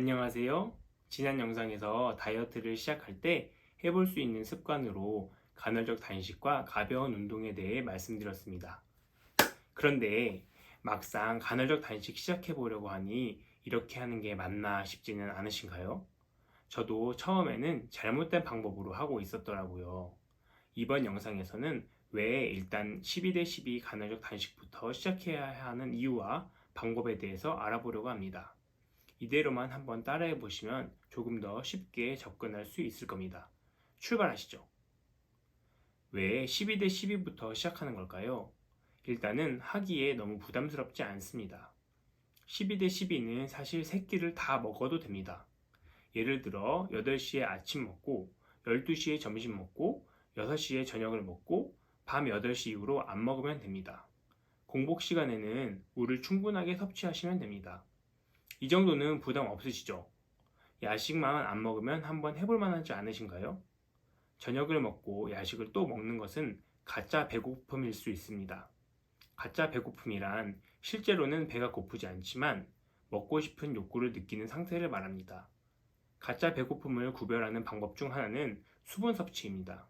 안녕하세요. 지난 영상에서 다이어트를 시작할 때 해볼 수 있는 습관으로 간헐적 단식과 가벼운 운동에 대해 말씀드렸습니다. 그런데 막상 간헐적 단식 시작해 보려고 하니 이렇게 하는 게 맞나 싶지는 않으신가요? 저도 처음에는 잘못된 방법으로 하고 있었더라고요. 이번 영상에서는 왜 일단 12대 12 간헐적 단식부터 시작해야 하는 이유와 방법에 대해서 알아보려고 합니다. 이대로만 한번 따라해 보시면 조금 더 쉽게 접근할 수 있을 겁니다. 출발하시죠. 왜 12대 12부터 시작하는 걸까요? 일단은 하기에 너무 부담스럽지 않습니다. 12대 12는 사실 새끼를 다 먹어도 됩니다. 예를 들어 8시에 아침 먹고 12시에 점심 먹고 6시에 저녁을 먹고 밤 8시 이후로 안 먹으면 됩니다. 공복 시간에는 물을 충분하게 섭취하시면 됩니다. 이 정도는 부담 없으시죠? 야식만 안 먹으면 한번 해볼 만하지 않으신가요? 저녁을 먹고 야식을 또 먹는 것은 가짜 배고픔일 수 있습니다. 가짜 배고픔이란 실제로는 배가 고프지 않지만 먹고 싶은 욕구를 느끼는 상태를 말합니다. 가짜 배고픔을 구별하는 방법 중 하나는 수분 섭취입니다.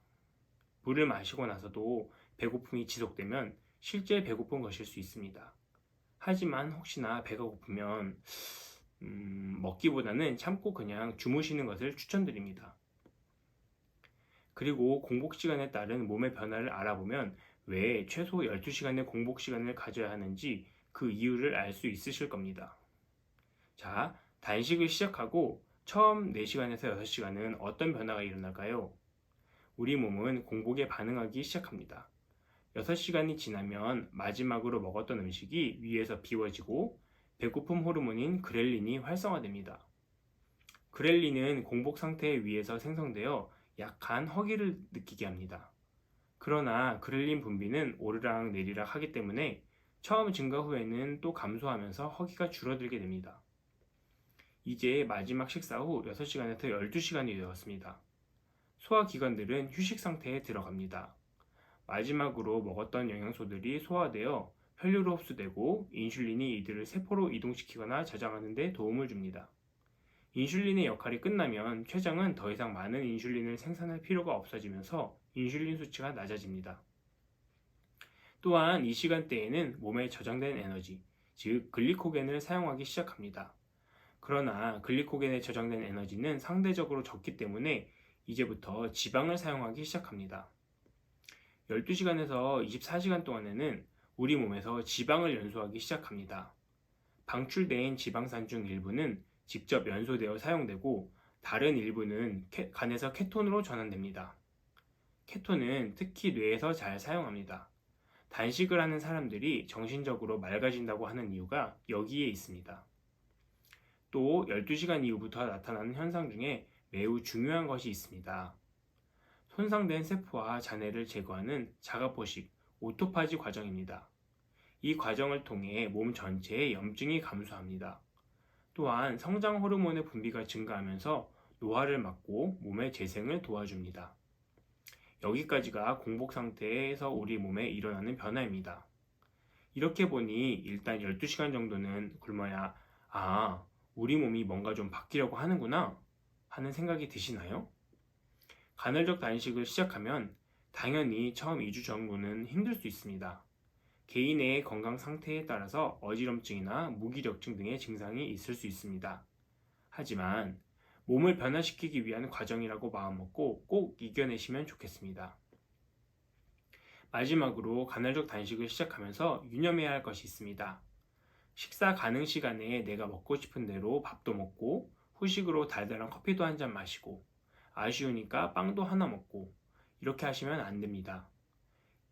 물을 마시고 나서도 배고픔이 지속되면 실제 배고픈 것일 수 있습니다. 하지만 혹시나 배가 고프면 음, 먹기보다는 참고 그냥 주무시는 것을 추천드립니다. 그리고 공복 시간에 따른 몸의 변화를 알아보면 왜 최소 12시간의 공복 시간을 가져야 하는지 그 이유를 알 수 있으실 겁니다. 자, 단식을 시작하고 처음 4시간에서 6시간은 어떤 변화가 일어날까요? 우리 몸은 공복에 반응하기 시작합니다. 6시간이 지나면 마지막으로 먹었던 음식이 위에서 비워지고 배고픔 호르몬인 그렐린이 활성화됩니다. 그렐린은 공복 상태의 위에서 생성되어 약한 허기를 느끼게 합니다. 그러나 그렐린 분비는 오르락 내리락 하기 때문에 처음 증가 후에는 또 감소하면서 허기가 줄어들게 됩니다. 이제 마지막 식사 후 6시간에서 12시간이 되었습니다. 소화기관들은 휴식 상태에 들어갑니다. 마지막으로 먹었던 영양소들이 소화되어 혈류로 흡수되고 인슐린이 이들을 세포로 이동시키거나 저장하는 데 도움을 줍니다. 인슐린의 역할이 끝나면 췌장은 더 이상 많은 인슐린을 생산할 필요가 없어지면서 인슐린 수치가 낮아집니다. 또한 이 시간대에는 몸에 저장된 에너지, 즉 글리코겐을 사용하기 시작합니다. 그러나 글리코겐에 저장된 에너지는 상대적으로 적기 때문에 이제부터 지방을 사용하기 시작합니다. 12시간에서 24시간 동안에는 우리 몸에서 지방을 연소하기 시작합니다. 방출된 지방산 중 일부는 직접 연소되어 사용되고 다른 일부는 간에서 케톤으로 전환됩니다. 케톤은 특히 뇌에서 잘 사용합니다. 단식을 하는 사람들이 정신적으로 맑아진다고 하는 이유가 여기에 있습니다. 또 12시간 이후부터 나타나는 현상 중에 매우 중요한 것이 있습니다. 손상된 세포와 잔해를 제거하는 자가포식, 오토파지 과정입니다. 이 과정을 통해 몸 전체의 염증이 감소합니다. 또한 성장 호르몬의 분비가 증가하면서 노화를 막고 몸의 재생을 도와줍니다. 여기까지가 공복 상태에서 우리 몸에 일어나는 변화입니다. 이렇게 보니 일단 12시간 정도는 굶어야, 아, 우리 몸이 뭔가 좀 바뀌려고 하는구나 하는 생각이 드시나요? 간헐적 단식을 시작하면 당연히 처음 2주 정도는 힘들 수 있습니다. 개인의 건강 상태에 따라서 어지럼증이나 무기력증 등의 증상이 있을 수 있습니다. 하지만 몸을 변화시키기 위한 과정이라고 마음먹고 꼭 이겨내시면 좋겠습니다. 마지막으로 간헐적 단식을 시작하면서 유념해야 할 것이 있습니다. 식사 가능 시간에 내가 먹고 싶은 대로 밥도 먹고 후식으로 달달한 커피도 한 잔 마시고 아쉬우니까 빵도 하나 먹고 이렇게 하시면 안 됩니다.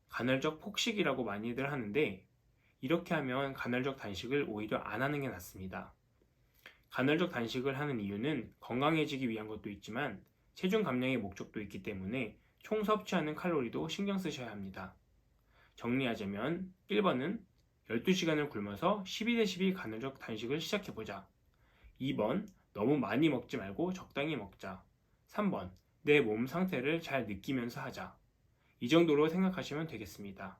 간헐적 폭식이라고 많이들 하는데 이렇게 하면 간헐적 단식을 오히려 안 하는 게 낫습니다. 간헐적 단식을 하는 이유는 건강해지기 위한 것도 있지만 체중 감량의 목적도 있기 때문에 총 섭취하는 칼로리도 신경 쓰셔야 합니다. 정리하자면 1번은 12시간을 굶어서 12대 12 간헐적 단식을 시작해보자. 2번 너무 많이 먹지 말고 적당히 먹자. 3번 내 몸 상태를 잘 느끼면서 하자. 이 정도로 생각하시면 되겠습니다.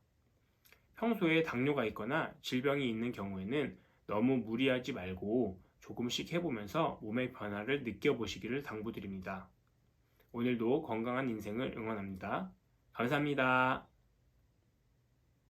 평소에 당뇨가 있거나 질병이 있는 경우에는 너무 무리하지 말고 조금씩 해보면서 몸의 변화를 느껴보시기를 당부드립니다. 오늘도 건강한 인생을 응원합니다. 감사합니다.